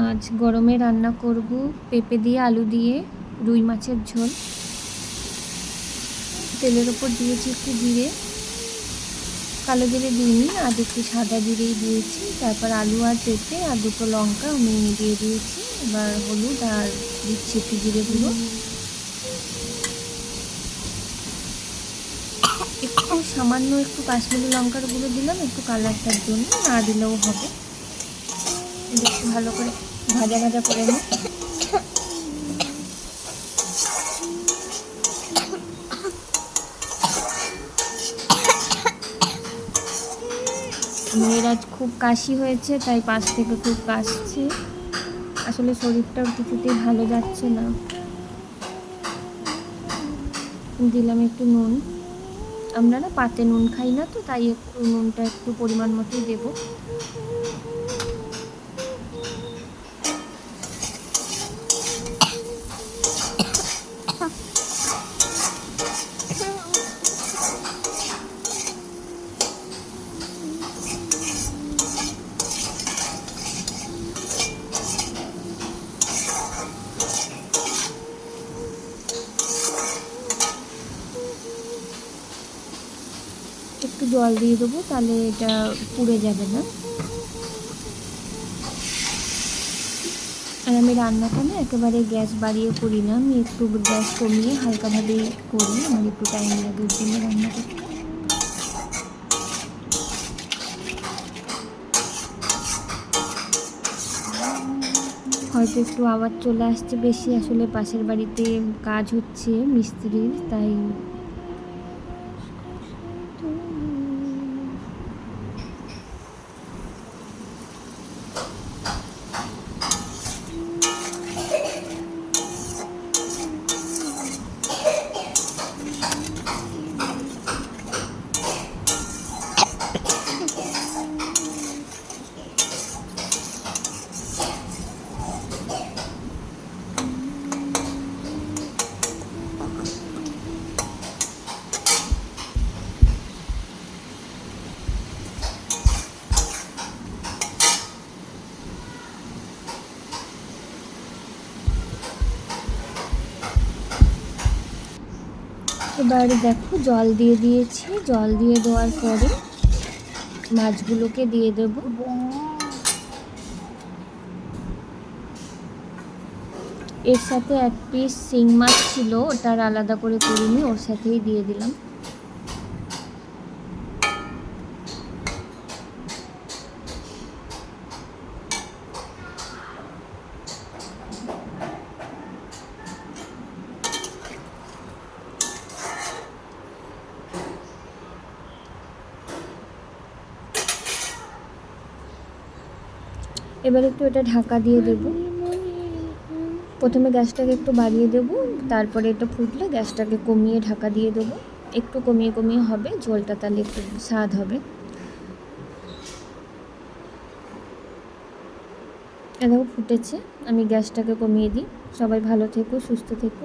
আজ গরমে রান্না করব পেঁপে দিয়ে আলু দিয়ে রুই মাছের ঝোল। তেলের ওপর দিয়েছি একটু জিরে, কালো জিরে দিইনি আজ একটু সাদা জিরেই দিয়েছি। তারপর আলু আর পেঁপে আর দুটো লঙ্কা আমি দিয়ে দিয়েছি। এবার হলুদ আর দিচ্ছি একটু জিরে গুঁড়ো। একটু সামান্য একটু কাশ্মীরি লঙ্কার গুঁড়ো দিলাম, একটু কালারটার জন্য, না দিলেও হবে। একটু ভালো করে ভাজা ভাজা করে নিই। মেয়ের আজ খুব কাশি হয়েছে, তাই পাশ থেকে খুব কাশছে। আসলে শরীরটাও কিছুতেই ভালো যাচ্ছে না। দিলাম একটু নুন। আমরা না পাতে নুন খাই না তো, তাই একটু নুনটা একটু পরিমাণ মতোই দেবো। একটু জল দিয়ে দেবো তাহলে এটা পুড়ে যাবে না। আর আমি রান্নাটা না একেবারে গ্যাস বাড়িয়ে করি না। আমি একটু গ্যাস কমিয়ে হালকাভাবেই করি। আমার একটু টাইম লাগে ওর জন্য রান্না করতে হয়তো একটু আওয়াজ চলে আসছে বেশি। আসলে পাশের বাড়িতে কাজ হচ্ছে মিস্ত্রির তাই এবার দেখো, জল দিয়ে দিয়েছি। জল দিয়ে দেওয়ার পরে মাছগুলোকে দিয়ে দেব। এর সাথে এক পিস শিং মাছ ছিল, ওটার আলাদা করে করিনি, ওর সাথেই দিয়ে দিলাম। এবার একটু এটা ঢাকা দিয়ে দেব। প্রথমে গ্যাসটাকে একটু বাড়িয়ে দেব, তারপরে এটা ফুটলে গ্যাসটাকে কমিয়ে ঢাকা দিয়ে দেবো। একটু কমিয়ে কমিয়ে হবে ঝোলটা তাহলে একটু স্বাদ হবে। এ দেখো ফুটেছে, আমি গ্যাসটাকে কমিয়ে দিই। সবাই ভালো থেকো, সুস্থ থেকো।